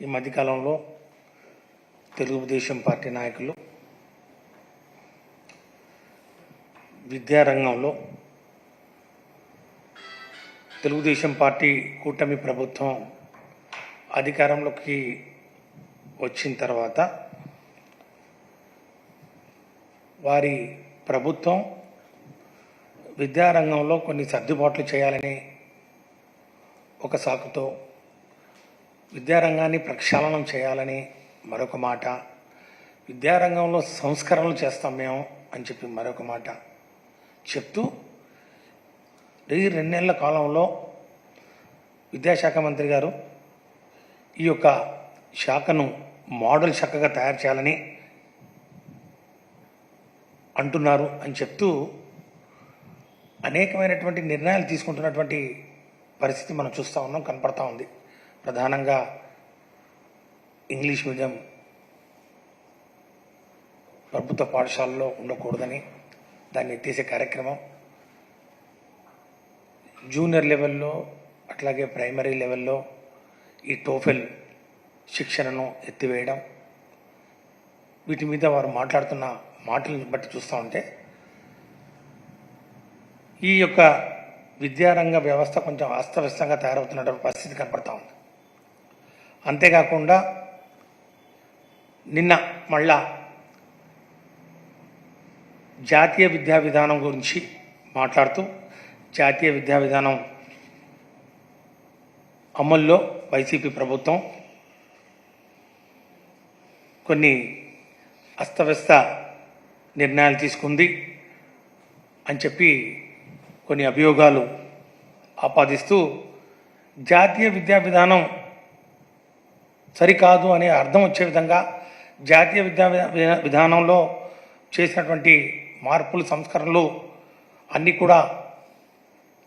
ఈ మధ్యకాలంలో తెలుగుదేశం పార్టీ నాయకులు విద్యారంగంలో తెలుగుదేశం పార్టీ కూటమి ప్రభుత్వం అధికారంలోకి వచ్చిన తర్వాత వారి ప్రభుత్వం విద్యారంగంలో కొన్ని సర్దుబాట్లు చేయాలని ఒక సాకుతో విద్యారంగాన్ని ప్రక్షాళనం చేయాలని మరొక మాట. విద్యారంగంలో సంస్కరణలు చేస్తాం మేము అని చెప్పి మరొక మాట. చెప్తూ ఈ రెండేళ్ళ కాలంలో విద్యాశాఖ మంత్రి గారు ఈ యొక్క శాఖను మోడల్ శాఖగా తయారు చేయాలని అంటున్నారు అని చెప్తూ అనేకమైనటువంటి నిర్ణయాలు తీసుకుంటున్నటువంటి పరిస్థితి మనం చూస్తూ ఉన్నాం కనపడతా ఉంది. ప్రధానంగా ఇంగ్లీష్ మీడియం ప్రభుత్వ పాఠశాలలో ఉండకూడదని దాన్ని ఎత్తేసే కార్యక్రమం. జూనియర్ లెవెల్లో అట్లాగే ప్రైమరీ లెవెల్లో ఈ టోఫెల్ శిక్షణను ఎత్తివేయడం. వీటి మీద వారు మాట్లాడుతున్న మాటలను బట్టి చూస్తూ ఉంటే ఈ యొక్క విద్యారంగ వ్యవస్థ కొంచెం అస్తవ్యస్తంగా తయారవుతున్నటువంటి పరిస్థితి కనపడతా ఉంది. అంతేకాకుండా నిన్న మళ్ళా జాతీయ విద్యా విధానం గురించి మాట్లాడుతూ జాతీయ విద్యా విధానం అమల్లో వైసీపీ ప్రభుత్వం కొన్ని అస్తవ్యస్త నిర్ణయాలు తీసుకుంది అని చెప్పి కొన్ని అభియోగాలు ఆపాదిస్తూ జాతీయ విద్యా విధానం సరికాదు అనే అర్థం వచ్చే విధంగా జాతీయ విద్యా విధానంలో చేసినటువంటి మార్పులు సంస్కరణలు అన్నీ కూడా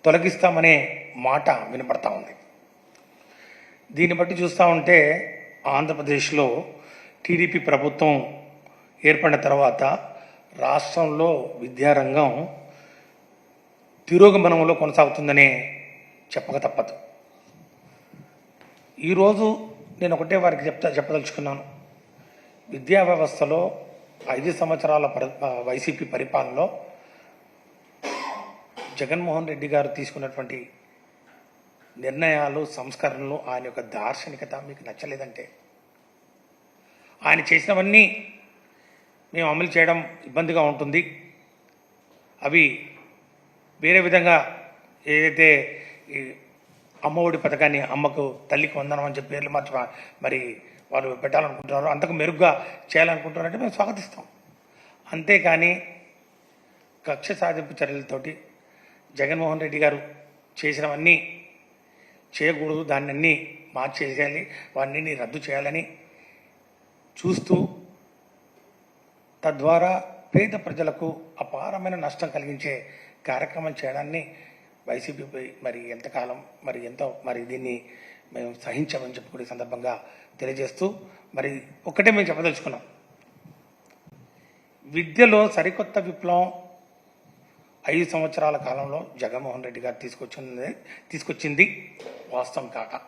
తొలగిస్తామనే మాట వినపడతా ఉంది. దీన్ని బట్టి చూస్తూ ఉంటే ఆంధ్రప్రదేశ్లో టీడీపీ ప్రభుత్వం ఏర్పడిన తర్వాత రాష్ట్రంలో విద్యారంగం తిరోగమనంలో కొనసాగుతుందనే చెప్పక తప్పదు. ఈరోజు నేను ఒకటే వారికి చెప్తా చెప్పదలుచుకున్నాను. విద్యా వ్యవస్థలో ఐదు సంవత్సరాల పరి వైసీపీ పరిపాలనలో జగన్మోహన్ రెడ్డి గారు తీసుకున్నటువంటి నిర్ణయాలు సంస్కరణలు ఆయన యొక్క దార్శనికత మీకు నచ్చలేదంటే. ఆయన చేసినవన్నీ మేము అమలు చేయడం ఇబ్బందిగా ఉంటుంది. అవి వేరే విధంగా ఏదైతే ఈ అమ్మఒడి పథకాన్ని అమ్మకు తల్లికి వందనం అని చెప్పి పేర్లు మార్చి మరి వాళ్ళు పెట్టాలనుకుంటున్నారు. అంతకు మెరుగ్గా చేయాలనుకుంటున్నారంటే మేము స్వాగతిస్తాం. అంతేకాని కక్ష సాధింపు చర్యలతోటి జగన్మోహన్ రెడ్డి గారు చేసినవన్నీ చేయకూడదు దాన్ని అన్నీ మార్చేసేయాలి వాటిని రద్దు చేయాలని చూస్తూ తద్వారా పేద ప్రజలకు అపారమైన నష్టం కలిగించే కార్యక్రమం చేయడాన్ని వైసీపీపై మరి ఎంతకాలం మరి ఎంతో మరి దీన్ని మేము సహించామని చెప్పుకునే సందర్భంగా తెలియజేస్తూ మరి ఒకటే మేము చెప్పదలుచుకున్నాం. విద్యలో సరికొత్త విప్లవం ఐదు సంవత్సరాల కాలంలో జగన్మోహన్ రెడ్డి గారు తీసుకొచ్చింది తీసుకొచ్చింది వాస్తవం కాక.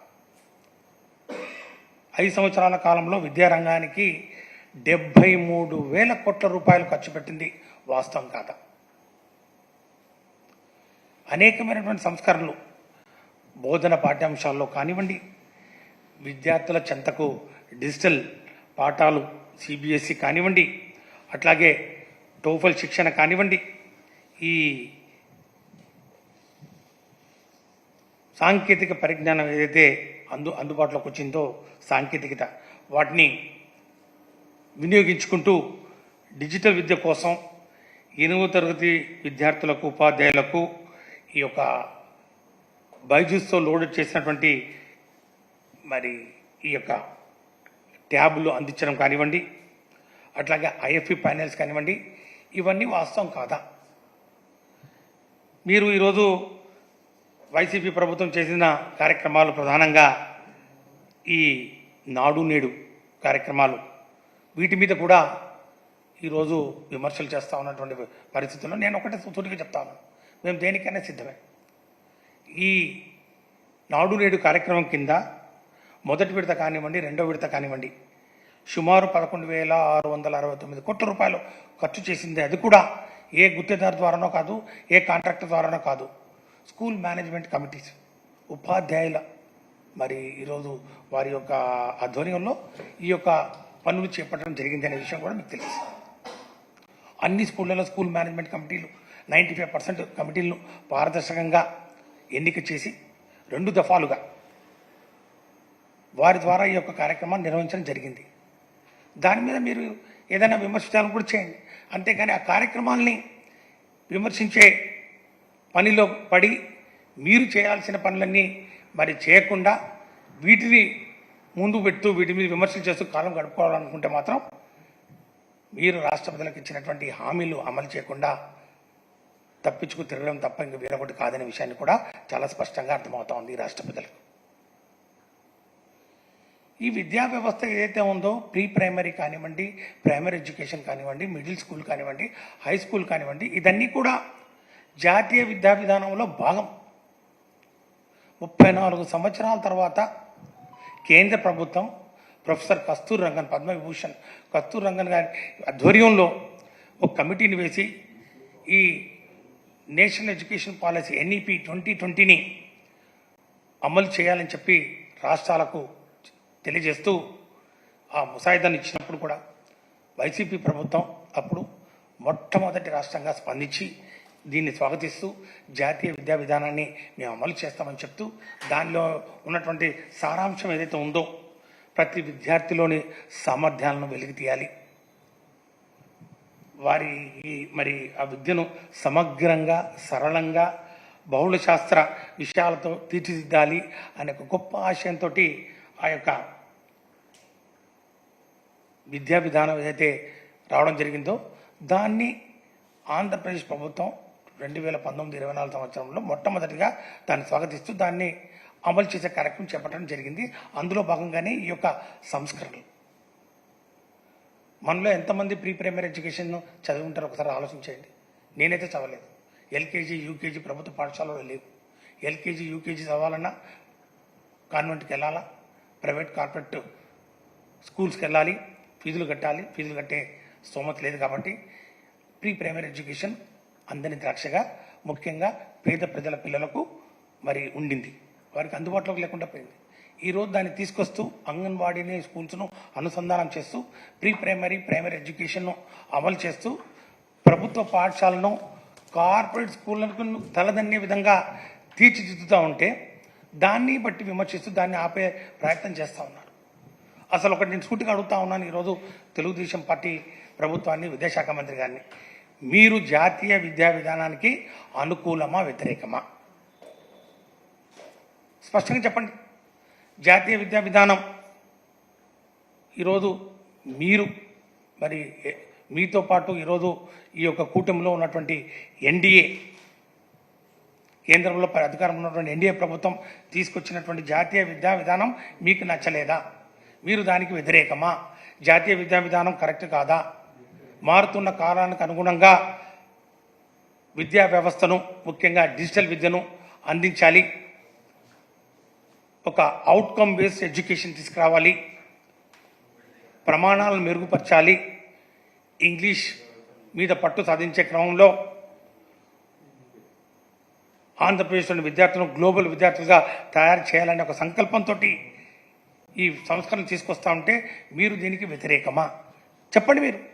ఐదు సంవత్సరాల కాలంలో విద్యారంగానికి డెబ్బై మూడు వేల కోట్ల రూపాయలు ఖర్చు పెట్టింది వాస్తవం కాక. అనేకమైనటువంటి సంస్కరణలు బోధన పాఠ్యాంశాల్లో కానివ్వండి విద్యార్థుల చెంతకు డిజిటల్ పాఠాలు సిబిఎస్ఈ కానివ్వండి అట్లాగే టోఫల్ శిక్షణ కానివ్వండి ఈ సాంకేతిక పరిజ్ఞానం ఏదైతే అందు అందుబాటులోకి వచ్చిందో సాంకేతికత వాటిని వినియోగించుకుంటూ డిజిటల్ విద్య కోసం ఎనిమిదో తరగతి విద్యార్థులకు ఉపాధ్యాయులకు ఈ యొక్క బైజూస్తో లోడ్ చేసినటువంటి మరి ఈ యొక్క ట్యాబ్లు అందించడం కానివ్వండి అట్లాగే ఐఎఫ్ఈ ప్యానెల్స్ కానివ్వండి ఇవన్నీ వాస్తవం కాదా? మీరు ఈరోజు వైసీపీ ప్రభుత్వం చేసిన కార్యక్రమాలు ప్రధానంగా ఈ నాడు నేడు కార్యక్రమాలు వీటి మీద కూడా ఈరోజు విమర్శలు చేస్తూ ఉన్నటువంటి పరిస్థితుల్లో నేను ఒకటే సూటిగా చెప్తాను. మేము దేనికైనా సిద్ధమే. ఈ నాడు నేడు కార్యక్రమం కింద మొదటి విడత కానివ్వండి రెండో విడత కానివ్వండి సుమారు పదకొండు వేల ఆరు వందల అరవై తొమ్మిది కోట్ల రూపాయలు ఖర్చు చేసింది. అది కూడా ఏ గుత్తేదారు ద్వారానో కాదు ఏ కాంట్రాక్టర్ ద్వారానో కాదు. స్కూల్ మేనేజ్మెంట్ కమిటీస్ ఉపాధ్యాయుల మరి ఈరోజు వారి యొక్క ఆధ్వర్యంలో ఈ యొక్క పనులు చేపట్టడం జరిగింది అనే విషయం కూడా మీకు తెలుసు. అన్ని స్కూళ్ళలో స్కూల్ మేనేజ్మెంట్ కమిటీలు నైంటీ ఫైవ్ పర్సెంట్ కమిటీలను పారదర్శకంగా ఎన్నిక చేసి రెండు దఫాలుగా వారి ద్వారా ఈ యొక్క కార్యక్రమాన్ని నిర్వహించడం జరిగింది. దాని మీద మీరు ఏదైనా విమర్శించాలని కూడా చేయండి. అంతేకాని ఆ కార్యక్రమాల్ని విమర్శించే పనిలో పడి మీరు చేయాల్సిన పనులన్నీ మరి చేయకుండా వీటిని ముందు పెడుతూ వీటి మీద విమర్శలు చేస్తూ కాలం గడుపుకోవాలనుకుంటే మాత్రం మీరు రాష్ట్ర ప్రజలకు ఇచ్చినటువంటి హామీలు అమలు చేయకుండా తప్పించుకు తిరగడం తప్ప ఇంక వేరొకటి కాదనే విషయాన్ని కూడా చాలా స్పష్టంగా అర్థమవుతా ఉంది ఈ రాష్ట్ర ప్రజలకు. ఈ విద్యా వ్యవస్థ ఏదైతే ఉందో ప్రీ ప్రైమరీ కానివ్వండి ప్రైమరీ ఎడ్యుకేషన్ కానివ్వండి మిడిల్ స్కూల్ కానివ్వండి హై స్కూల్ కానివ్వండి ఇదన్నీ కూడా జాతీయ విద్యా విధానంలో భాగం. ముప్పై నాలుగు సంవత్సరాల తర్వాత కేంద్ర ప్రభుత్వం ప్రొఫెసర్ కస్తూర్ రంగన్ పద్మవిభూషణ్ కస్తూర్ రంగన్ గారి ఆధ్వర్యంలో ఒక కమిటీని వేసి ఈ national education policy NEP twenty ట్వంటీని అమలు చేయాలని చెప్పి రాష్ట్రాలకు తెలియజేస్తూ ఆ ముసాయిదాన్ని ఇచ్చినప్పుడు కూడా వైసీపీ ప్రభుత్వం అప్పుడు మొట్టమొదటి రాష్ట్రంగా స్పందించి దీన్ని స్వాగతిస్తూ జాతీయ విద్యా విధానాన్ని మేము అమలు చేస్తామని చెప్తూ దానిలో ఉన్నటువంటి సారాంశం ఏదైతే ఉందో ప్రతి విద్యార్థిలోని సామర్థ్యాలను వెలికి తీయాలి వారి ఈ మరి ఆ విద్యను సమగ్రంగా సరళంగా బహుళ శాస్త్ర విషయాలతో తీర్చిదిద్దాలి అనే ఒక గొప్ప ఆశయంతో ఆ యొక్క విద్యా విధానం ఏదైతే రావడం జరిగిందో దాన్ని ఆంధ్రప్రదేశ్ ప్రభుత్వం రెండు వేల పంతొమ్మిది ఇరవై నాలుగు సంవత్సరంలో మొట్టమొదటిగా దాన్ని స్వాగతిస్తూ దాన్ని అమలు చేసే కార్యక్రమం చేపట్టడం జరిగింది. అందులో భాగంగానే ఈ యొక్క సంస్కరణలు మనలో ఎంతమంది ప్రీ ప్రైమరీ ఎడ్యుకేషన్ చదివి ఒకసారి ఆలోచించండి నేనైతే చదవలేదు. ఎల్కేజీ యూకేజీ ప్రభుత్వ పాఠశాలలో లేవు. ఎల్కేజీ యూకేజీ చదవాలన్నా కాన్వెంట్కి వెళ్ళాలా? ప్రైవేట్ కార్పొరేట్ స్కూల్స్కి వెళ్ళాలి? ఫీజులు కట్టాలి? ఫీజులు కట్టే స్తోమత లేదు కాబట్టి ప్రీ ప్రైమరీ ఎడ్యుకేషన్ అందని ద్రాక్షగా ముఖ్యంగా పేద ప్రజల పిల్లలకు మరి ఉండింది. వారికి అందుబాటులోకి లేకుండా పోయింది. ఈరోజు దాన్ని తీసుకొస్తూ అంగన్వాడీని స్కూల్స్ను అనుసంధానం చేస్తూ ప్రీ ప్రైమరీ ప్రైమరీ ఎడ్యుకేషన్ను అమలు చేస్తూ ప్రభుత్వ పాఠశాలను కార్పొరేట్ స్కూళ్ళకు తలదన్నే విధంగా తీర్చిదిద్దుతూ ఉంటే దాన్ని బట్టి విమర్శిస్తూ దాన్ని ఆపే ప్రయత్నం చేస్తూ ఉన్నారు. అసలు ఒకటి నేను సూటిగా అడుగుతా ఉన్నాను ఈరోజు తెలుగుదేశం పార్టీ ప్రభుత్వాన్ని విద్యాశాఖ మంత్రి గారిని. మీరు జాతీయ విద్యా విధానానికి అనుకూలమా వ్యతిరేకమా? స్పష్టంగా చెప్పండి. జాతీయ విద్యా విధానం. ఈరోజు మీరు మరి మీతో పాటు ఈరోజు ఈ యొక్క కూటమిలో ఉన్నటువంటి ఎన్డీఏ కేంద్రంలో ప- అధికారంలో ఉన్నటువంటి ఎన్డీఏ ప్రభుత్వం తీసుకొచ్చినటువంటి జాతీయ విద్యా విధానం మీకు నచ్చలేదా? మీరు దానికి వ్యతిరేకమా? జాతీయ విద్యా విధానం కరెక్ట్ కాదా? మారుతున్న కాలానికి అనుగుణంగా విద్యా వ్యవస్థను ముఖ్యంగా డిజిటల్ విద్యను అందించాలి. ఒక అవుట్కమ్ బేస్డ్ ఎడ్యుకేషన్ తీసుకురావాలి. ప్రమాణాలను మెరుగుపరచాలి. ఇంగ్లీష్ మీద పట్టు సాధించే క్రమంలో ఆంధ్రప్రదేశ్లోని విద్యార్థులను గ్లోబల్ విద్యార్థులుగా తయారు చేయాలనే ఒక సంకల్పంతో ఈ సంస్కరణ తీసుకొస్తా ఉంటే మీరు దీనికి వ్యతిరేకమా? చెప్పండి మీరు.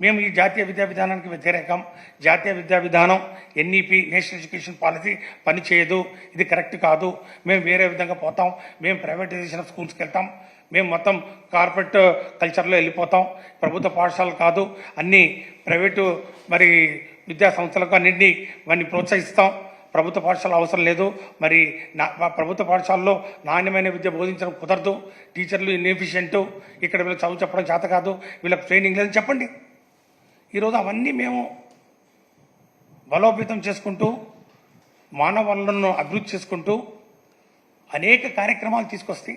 మేము ఈ జాతీయ విద్యా విధానానికి వ్యతిరేకం. జాతీయ విద్యా విధానం ఎన్ఈపి నేషనల్ ఎడ్యుకేషన్ పాలసీ పనిచేయదు. ఇది కరెక్ట్ కాదు. మేము వేరే విధంగా పోతాం. మేము ప్రైవేటైజేషన్ ఆఫ్ స్కూల్స్కి వెళ్తాం. మేము మొత్తం కార్పొరేట్ uh, కల్చర్లో వెళ్ళిపోతాం. ప్రభుత్వ పాఠశాలలు కాదు. అన్ని ప్రైవేటు మరి విద్యా సంస్థలకు అన్నింటినీ వాటిని ప్రోత్సహిస్తాం. ప్రభుత్వ పాఠశాల అవసరం లేదు. మరి నా మా ప్రభుత్వ పాఠశాలలో నాణ్యమైన విద్య బోధించడం కుదరదు. టీచర్లు ఇన్ఎఫిషియెంట్. ఇక్కడ వీళ్ళకి చదువు చెప్పడం చేత కాదు. వీళ్ళకి ట్రైనింగ్ లేదని చెప్పండి. ఈరోజు అవన్నీ మేము బలోపేతం చేసుకుంటూ మానవ వనరులను అభివృద్ధి చేసుకుంటూ అనేక కార్యక్రమాలు తీసుకొస్తే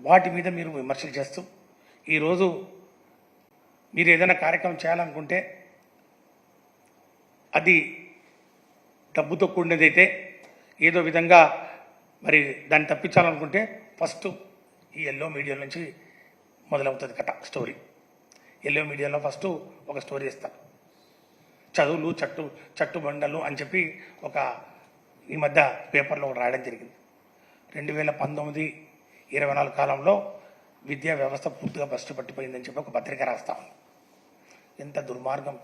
వాటి మీద మీరు విమర్శలు చేస్తూ ఈరోజు మీరు ఏదైనా కార్యక్రమం చేయాలనుకుంటే అది డబ్బుతో కూడినదైతే ఏదో విధంగా మరి దాన్ని తప్పించాలనుకుంటే ఫస్ట్ ఈ ఎల్లో మీడియా నుంచి మొదలవుతుంది కథ స్టోరీ. ఎల్లో మీడియాలో ఫస్ట్ ఒక స్టోరీ ఇస్తారు చదువులు చట్టు చట్టు బండలు అని చెప్పి ఒక ఈ మధ్య పేపర్లో ఒకటి రాయడం జరిగింది. రెండు వేల పంతొమ్మిది ఇరవై నాలుగు కాలంలో విద్యా వ్యవస్థ పూర్తిగా బస్టు పట్టిపోయిందని చెప్పి ఒక పత్రిక రాస్తాం ఎంత దుర్మార్గం.